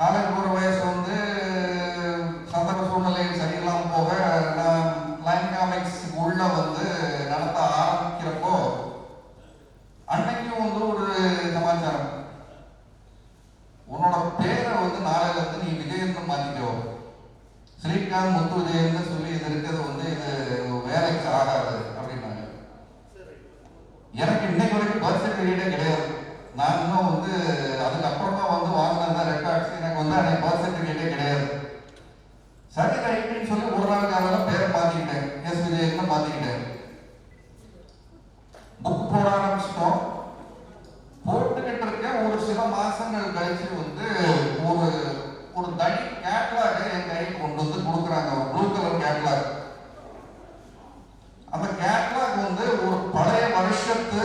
College போகிற வயசு வந்து சந்தர்ப்ப சூழ்நிலையில் சரியில்லாமல் போக நான் லைன் காமிக்ஸ் உள்ள வந்து நடத்த ஆரம்பிக்கிறப்போ அன்னைக்கும் வந்து ஒரு சமாச்சாரம். உன்னோட பேரை வந்து நாளையில இருந்து நீ விஜயன்னு மாத்திக்கோ. ஸ்ரீகாந்த் முத்து விஜயன்னு சொல்லி இது இருக்கிறது வந்து இது வேலைக்கு ஆகாது அப்படின்னாங்க. எனக்கு இன்னைக்கு வரைக்கும் பர்த் சர்டிஃபிகேட்டே கிடையாது. நான் இன்னும் வந்து அதுக்கப்புறமா வந்து வாங்கின ரெக்கார்ட்ஸ் எனக்கு வந்து அன்னைக்கு பர்த் சர்டிஃபிகேட்டே கிடையாது. சரி ரைட்டுன்னு சொல்லி ஒரு நாள் காலையில் பேரை மாற்றிக்கிட்டேன் எஸ் விஜயன்னு மாற்றிக்கிட்டேன் புக் போட ஆரம்பிச்சிட்டோம் போட்டுக்கிட்டு இருக்க ஒரு சில மாசங்கள் கழிச்சு வந்து ஒரு ஒரு தனி கேட்லாக என் கைக்கு கொண்டு வந்து கொடுக்குறாங்க ஒரு ப்ளூ கலர் கேட்லாக் அந்த கேட்லாக் வந்து ஒரு பழைய வருஷத்து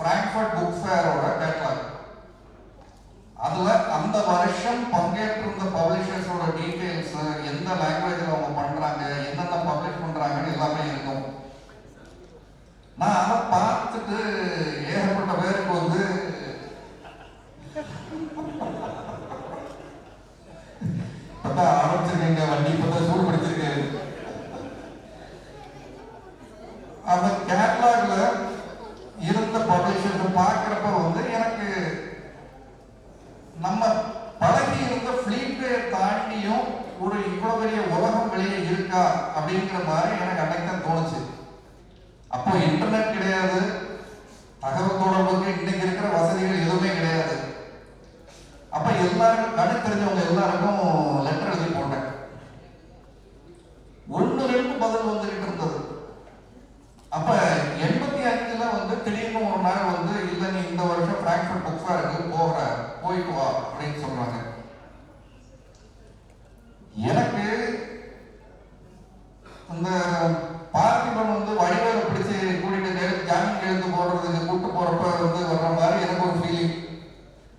பிராங்க்ஃபர்ட் புக் ஃபேரோட கேட்லாக் அதுல அந்த வருஷம் பங்கேற்றிருந்த பப்ளிஷர்ஸோட டீடைல்ஸ் எந்த லாங்குவேஜ்ல அவங்க பண்றாங்க என்னென்ன பப்ளிஷ் பண்றாங்கன்னு எல்லாமே இருக்கும். நான் அதை பார்த்துட்டு ஏகப்பட்ட பேருக்கு வந்து பார்த்தா ஆரம்பிச்சிருக்கீங்க வண்டி இப்பதான் சூடு பிடிச்சிருக்கு அந்த கேட்லாக்ல இருந்த பப்ளிஷர்ஸ் பார்க்குறப்ப வந்து எனக்கு நம்ம பழகி இருந்த ஃபிளீட்டை தாண்டியும் ஒரு இவ்வளவு பெரிய உலகம் வெளியே இருக்கா அப்படிங்கிற மாதிரி எனக்கு அன்னைக்கு தான் தோணுச்சு. அப்போ இன்டர்நெட் கிடையாது. தகவல் தொடர்புக்கு இன்னைக்கு இருக்கிற வசதிகள் எதுவுமே கிடையாது. அப்ப எல்லாருக்கும் கணக்கு தெரிஞ்சவங்க எல்லாருக்கும் லெட்டர் எழுதி போட்டேன். ஒன்று ரெண்டு பதில் வந்துகிட்டு இருந்தது அப்ப எண்பத்தி அஞ்சுல வந்து திடீர்னு ஒரு நாள் வந்து இல்ல நீ இந்த வருஷம் பிராங்க்ஃபர்ட் புக் ஃபேருக்கு போகிற போயிட்டு வா அப்படின்னு சொல்றாங்க எனக்கு இந்த பார்த்திபன் வந்து வடிவேல பிடிச்சு கூட்டிட்டு கையில் போடுறதுக்கு கூட்டு போறப்ப வந்து வர்ற மாதிரி எனக்கு ஒரு ஃபீலிங்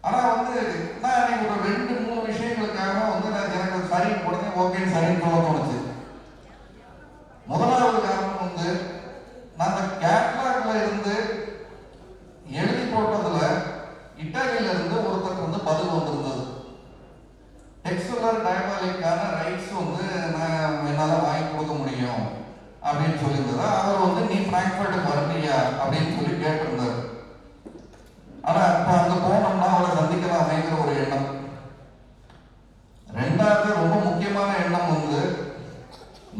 ஆனா வந்து நான் அன்னைக்கு ஒரு ரெண்டு மூணு விஷயங்களுக்காக வந்து நான் எனக்கு சரின்னு உடனே ஓகேன்னு சரின்னு சொல்ல தோணுச்சு. முதலாவது காரணம் வந்து நான் அந்த கேட்லாக்ல இருந்து எழுதி போட்டதுல இட்டாலியில இருந்து ஒருத்தருக்கு வந்து பதில் வந்திருந்தது. டெக்ஸ்டுலர் டயபாலிக்கான ரைட்ஸ் வந்து நான் என்னால வாங்கி கொடுக்க முடியும் அப்படின்னு சொல்லியிருந்ததா? அவர் வந்து நீ பிராங்க்ஃபர்ட்டுக்கு வரலையா அப்படின்னு சொல்லி கேட்டிருந்தாரு. ஆனா இப்போ அங்க போனோம்னா அவரை சந்திக்கலாமேங்கிற ஒரு எண்ணம் ரெண்டாவது ரொம்ப முக்கியமான எண்ணம் வந்து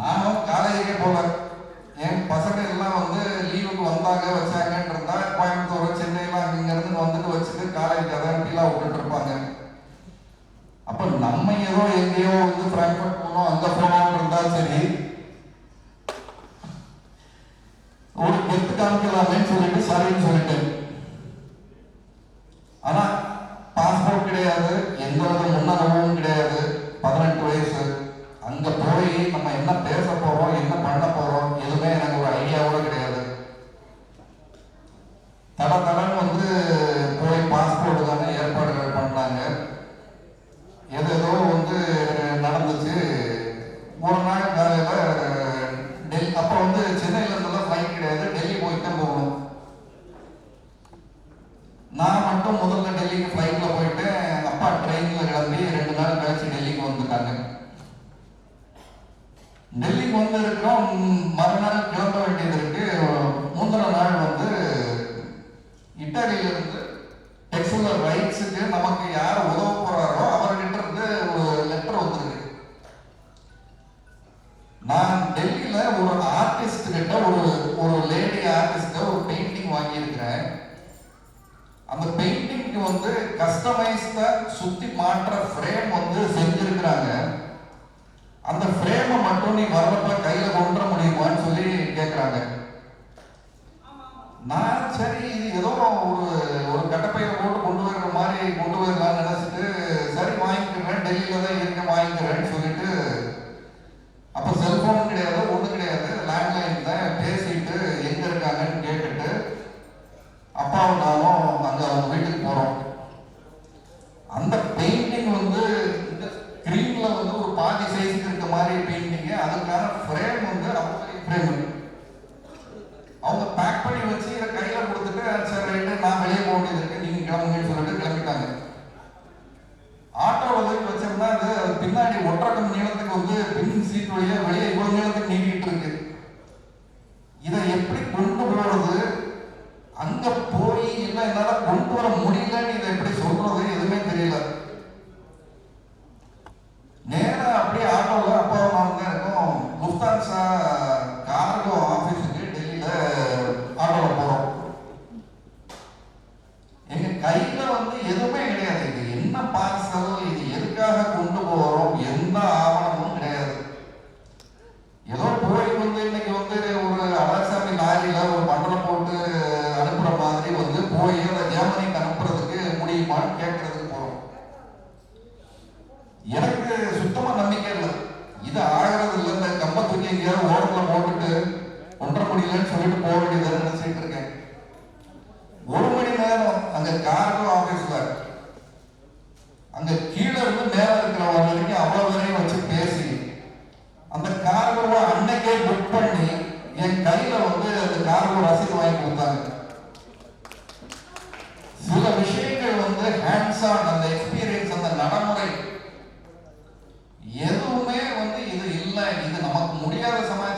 நானும் காலேஜுக்கே போல என் பசங்க எல்லாம் வந்து லீவுக்கு வந்தாங்க வச்சாங்கன்னு இருந்தா கோயம்புத்தூர் சென்னையில அங்க இருந்து வந்துட்டு வச்சுட்டு காலேஜ் கதாண்டிலாம் விட்டுட்டு இருப்பாங்க அப்ப நம்ம ஏதோ எங்கேயோ வந்து பிராங்க்ஃபர்ட் போனோம் அங்க போனோம்னு இருந்தா சரி ஒரு கெத்து காமிக்கலாமேன்னு சொல்லிட்டு சரின்னு சொல்லிட்டேன் ஆனா பாஸ்போர்ட் கிடையாது எந்த வித முன்னனுபவமும் கிடையாது பதினெட்டு வயசு அங்க போய் நம்ம என்ன பேச போறோம் என்ன பண்ண போறோம் எதுவுமே எனக்கு ஒரு ஐடியாவோட கிடையாது. தட தடன் வந்து போய் பாஸ்போர்ட் தானே ஏற்பாடுகள் பண்ணாங்க. எதோ வந்து நடந்துச்சு. ஒரு நாள் வேலையில டெல்லி அப்போ வந்து சென்னையில இருந்தெல்லாம் ஃப்ளைட் கிடையாது. டெல்லி போய் தான் போகணும். நான் மட்டும் முதல்ல டெல்லிக்கு ஃப்ளைட்ல போயிட்டு அப்பா ட்ரெயின்ல கிளம்பி ரெண்டு நாள் கழிச்சு டெல்லிக்கு வந்துட்டாங்க டெல்லிக்கு வந்து இருக்கிறோம் மறுநாள் கிளம்ப வேண்டியது இருக்கு முந்தின நாள் வந்து இட்டாலியில இருந்து டெக்ஸுலர் ரைட்ஸுக்கு நமக்கு யார் உதவ போறாரோ அவர்கிட்ட இருந்து ஒரு லெட்டர் வந்திருக்கு நான் டெல்லியில ஒரு ஆர்டிஸ்ட் கிட்ட ஒரு ஒரு லேடி ஆர்டிஸ்ட ஒரு பெயிண்டிங் வாங்கியிருக்கிறேன் அந்த பெயிண்டிங்க்கு வந்து கஸ்டமைஸ்டா சுத்தி மாற்ற ஃப்ரேம் வந்து செஞ்சிருக்கிறாங்க. அந்த ஃப்ரேமை மட்டும் நீ வரப்ப கையில கொண்டு முடியுமான்னு சொல்லி கேட்குறாங்க நான் சரி இது ஏதோ ஒரு ஒரு கட்டப்பையில போட்டு கொண்டு வர்ற மாதிரி கொண்டு வரலாம்னு நினைச்சிட்டு சரி வாங்கிக்கிறேன் டெல்லியில தான் இருக்க வாங்கிக்கிறேன்னு சொல்லி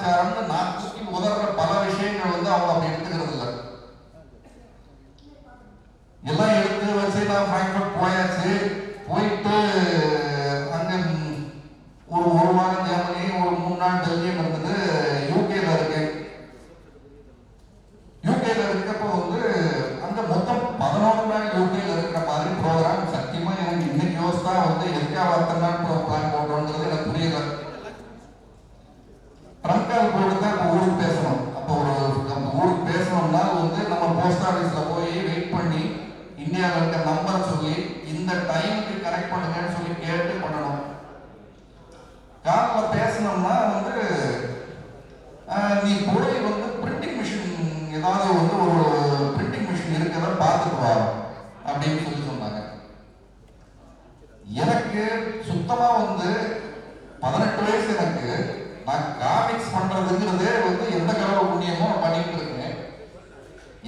சமாச்சாரம்னு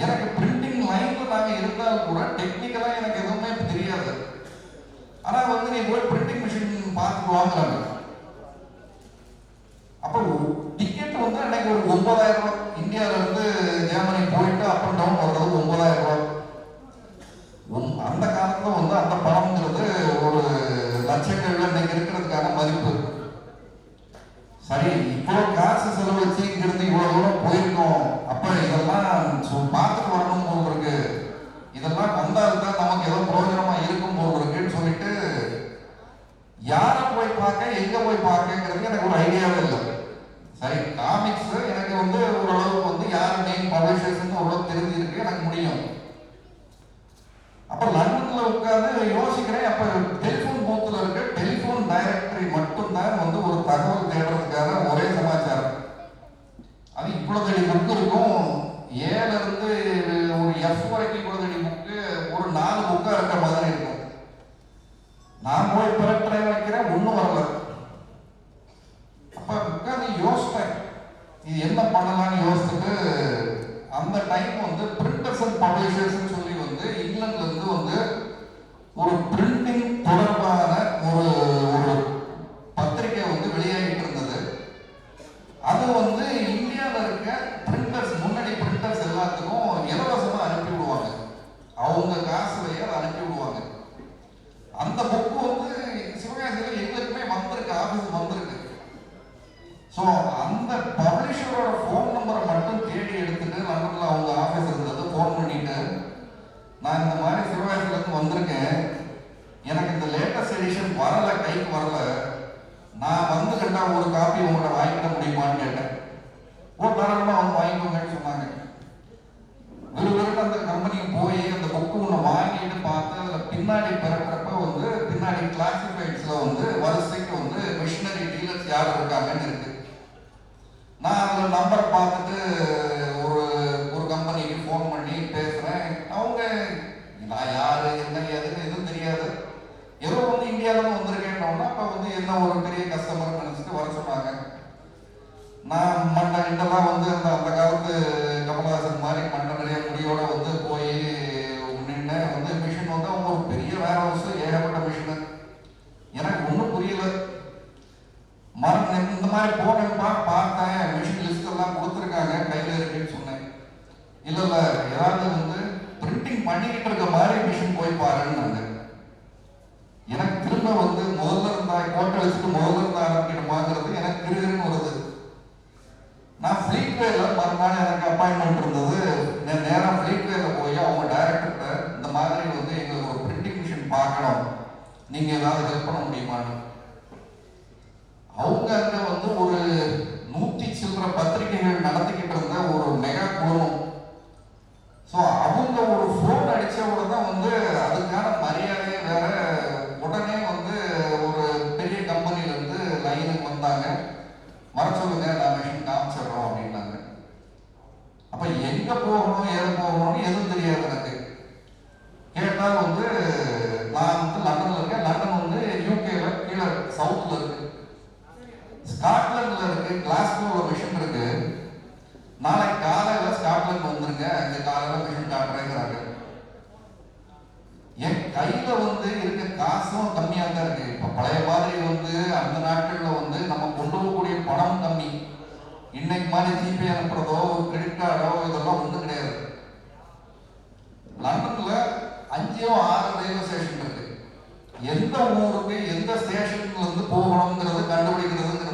எனக்கு பிரிண்டிங் லைன்ல நாங்க இருந்தால் கூட டெக்னிக்கலா எனக்கு எதுவுமே தெரியாது. ஆனா வந்து நீ போய் பிரிண்டிங் மிஷின் பார்த்து வாங்குறாங்க அப்போ டிக்கெட் வந்து எனக்கு ஒரு ஒன்பதாயிரம் ரூபாய். இந்தியால இருந்து ஜெர்மனி போயிட்டு அப் அண்ட் டவுன் வர்றது ஒன்பதாயிரம் ரூபாய். உம், அந்த காலத்துல வந்து அந்த பணம்ங்கிறது ஒரு லட்சங்கள்ல இன்னைக்கு இருக்கிறதுக்கான மதிப்பு. சரி இப்போ காசு செலவழிச்சு இங்கிருந்து இவ்வளவு தூரம் போயிருக்கோம். அப்ப இதெல்லாம் சு- பார்த்துட்டு வரணும் போல் இருக்கு இதெல்லாம் வந்தால் தான் நமக்கு ஏதோ பிரயோஜனமா இருக்கும் போல் இருக்குன்னு சொல்லிட்டு யாரை போய் பார்க்க எங்க போய் பார்க்கங்கிறது எனக்கு ஒரு ஐடியாவே இல்லை சரி காமிக்ஸ் எனக்கு வந்து ஓரளவுக்கு வந்து யார் மெயின் பப்ளிஷர்ஸ் ஓரளவு தெரிஞ்சிருக்கு எனக்கு முடியும். அப்ப லண்டன்ல உட்கார்ந்து யோசிக்கிறேன் அப்ப டெலிபோன் பூத்துல இருக்க டெலிபோன் டைரக்டரி மட்டும்தான் வந்து ஒரு தகவல் தேடுறதுக்கான ஒரே சமாச்சாரம். அது இவ்வளவு தடி புக்கு இருக்கும். ஏல இருந்து ஒரு எஃப் வரைக்கும் இவ்வளவு தடி புக்கு ஒரு நாலு புக்கா இருக்கிற மாதிரி இருக்கும். நான் போய் பிறப்படை வைக்கிறேன் ஒண்ணும் வரல அப்ப உட்கார்ந்து யோசிப்பேன் இது என்ன பண்ணலாம்னு யோசிச்சுட்டு அந்த டைம் வந்து பிரிண்டர்ஸ் அண்ட் பப்ளிஷர்ஸ் சொல்லி வந்து இங்கிலாந்துல இருந்து வந்து ஒரு பிரிண்டிங் தொடர்பான ஒரு ஒரு பத்திரிகை வந்து வெளியாகிட்டு இருந்தது அது வந்து இந்தியாவில் இருக்க பிரிண்டர்ஸ் முன்னணி பிரிண்டர்ஸ் எல்லாத்துக்கும் இலவசமா அனுப்பி விடுவாங்க அவங்க காசுலயே அதை அனுப்பி விடுவாங்க அந்த புக்கு வந்து சிவகாசியில் எங்களுக்குமே வந்திருக்கு ஆஃபீஸ் வந்திருக்கு ஸோ அந்த பப்ளிஷரோட ஃபோன் நம்பரை மட்டும் தேடி எடுத்துட்டு லண்டன்ல அவங்க ஆஃபீஸ் இருந்தது ஃபோன் பண்ணிட்டு நான் இந்த மாதிரி சிவகாசில இருந்து வந்திருக்கேன் எனக்கு இந்த லேட்டஸ்ட் எடிஷன் வரல கைக்கு வரல நான் ஒரு காப்பி உங்கள்கிட்ட வாங்கிக்க முடியுமான்னு கேட்டேன். ஒரு தாராளமாக வந்து வாங்கிக்கோங்கன்னு சொன்னாங்க. விறுவிறுன்னு அந்த கம்பெனிக்கு போய் அந்த புக்கு ஒன்று வாங்கிட்டு பார்த்து அதில் பின்னாடி பிறக்கிறப்ப வந்து பின்னாடி கிளாசிஃபைட்ஸில் வந்து வரிசைக்கு வந்து மிஷினரி டீலர்ஸ் யார் இருக்காங்கன்னு இருக்கு. நான் அதில் நம்பர் பார்த்துட்டு ஒரு ஒரு கம்பெனிக்கு ஃபோன் பண்ணி பேசுகிறேன் அவங்க நான் யார் என்ன ஏதுன்னு எதுவும் தெரியாது. ஏதோ வந்து இந்தியாவிலேருந்து வந்திருக்கேன்னொன்னா அப்போ வந்து என்ன ஒரு பெரிய கஸ்டமர் குறை சொன்னாங்க. நான் மண்டை இதெல்லாம் வந்து அந்த அந்த காலத்து கமலஹாசன் மாதிரி மண்டை நிறைய முடியோட வந்து போய் நின்று வந்து மிஷின் வந்து அவங்க ஒரு பெரிய வேர் ஹவுஸ் ஏகப்பட்ட மிஷினு எனக்கு ஒன்றும் புரியல. மரம் இந்த மாதிரி போனேன்ப்பா பார்த்தேன். மிஷின் லிஸ்ட் எல்லாம் கொடுத்துருக்காங்க. கையில் இருக்குன்னு சொன்னேன். இல்லை இல்லை ஏதாவது வந்து பிரிண்டிங் பண்ணிக்கிட்டு இருக்க மாதிரி மிஷின் போய் பாருன்னு திரும்ப வந்து முதல்ல இருந்தா கோட்டை வச்சுட்டு முதல்ல இருந்தா ஆரம்பிக்கணுமாங்கிறது எனக்கு கிருகிருன்னு வருது. நான் ஃப்ளீட்வேல மறுநாள் எனக்கு அப்பாயின்மெண்ட் இருந்தது. நான் நேரம் ஃப்ளீட்வேல போய் அவங்க டைரக்டர்கிட்ட இந்த மாதிரி வந்து எங்களுக்கு ஒரு பிரிண்டிங் மிஷின் பார்க்கணும். நீங்க ஏதாவது ஹெல்ப் பண்ண முடியுமான்னு? அவங்க அங்க வந்து ஒரு நூத்தி சில்லற பத்திரிகைகள் நடத்திக்கிட்டு இருந்த ஒரு மெகா குழுமம் ஸோ அவங்க ஒரு ஃபோன் அடிச்ச உடனே தான் வந்து அதுக்கான மரியாதையே வேற உடனே வந்து ஒரு பெரிய கம்பெனில இருந்து அதிகாரிகள் வந்தாங்க. வர சொல்லுங்க நான் மிஷின் காமிச்சிடுறோம் அப்படின்னாங்க. அப்ப எங்க போகணும் ஏது போகணும்னு எதுவும் தெரியாது எனக்கு. கேட்டால் வந்து நான் வந்து லண்டன்ல இருக்கேன். லண்டன் வந்து யூகேல கீழே சவுத்ல இருக்கு. ஸ்காட்லாந்துல இருக்கு. கிளாஸ்கோல மிஷன் இருக்கு. நாளைக்கு காலையில ஸ்காட்லாந்து வந்துருங்க. அங்க காலையில மிஷன் காட்டுறேங்கிறாங்க. என் கையில வந்து காசும் கம்மியாக தான் இருக்கு. இப்ப பழைய மாதிரி வந்து அந்த நாட்களில் வந்து நம்ம கொண்டு போகக்கூடிய பணம் கம்மி இன்னைக்கு மாதிரி ஜிபே அனுப்புறதோ கிரெடிட் கார்டோ இதெல்லாம் ஒன்றும் கிடையாது. லண்டன்ல அஞ்சோ ஆறு ரயில்வே ஸ்டேஷன் இருக்கு. எந்த ஊருக்கு எந்த ஸ்டேஷன்ல இருந்து போகணுங்கிறது கண்டுபிடிக்கிறதுங்கிறதே